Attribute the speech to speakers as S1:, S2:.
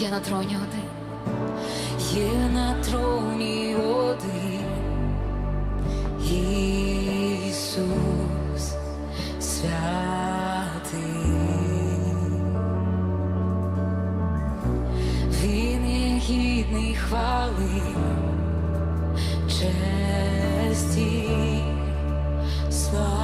S1: є на троні один, є на троні один. Ісус святий, Він є гідний хвали, честі, слави.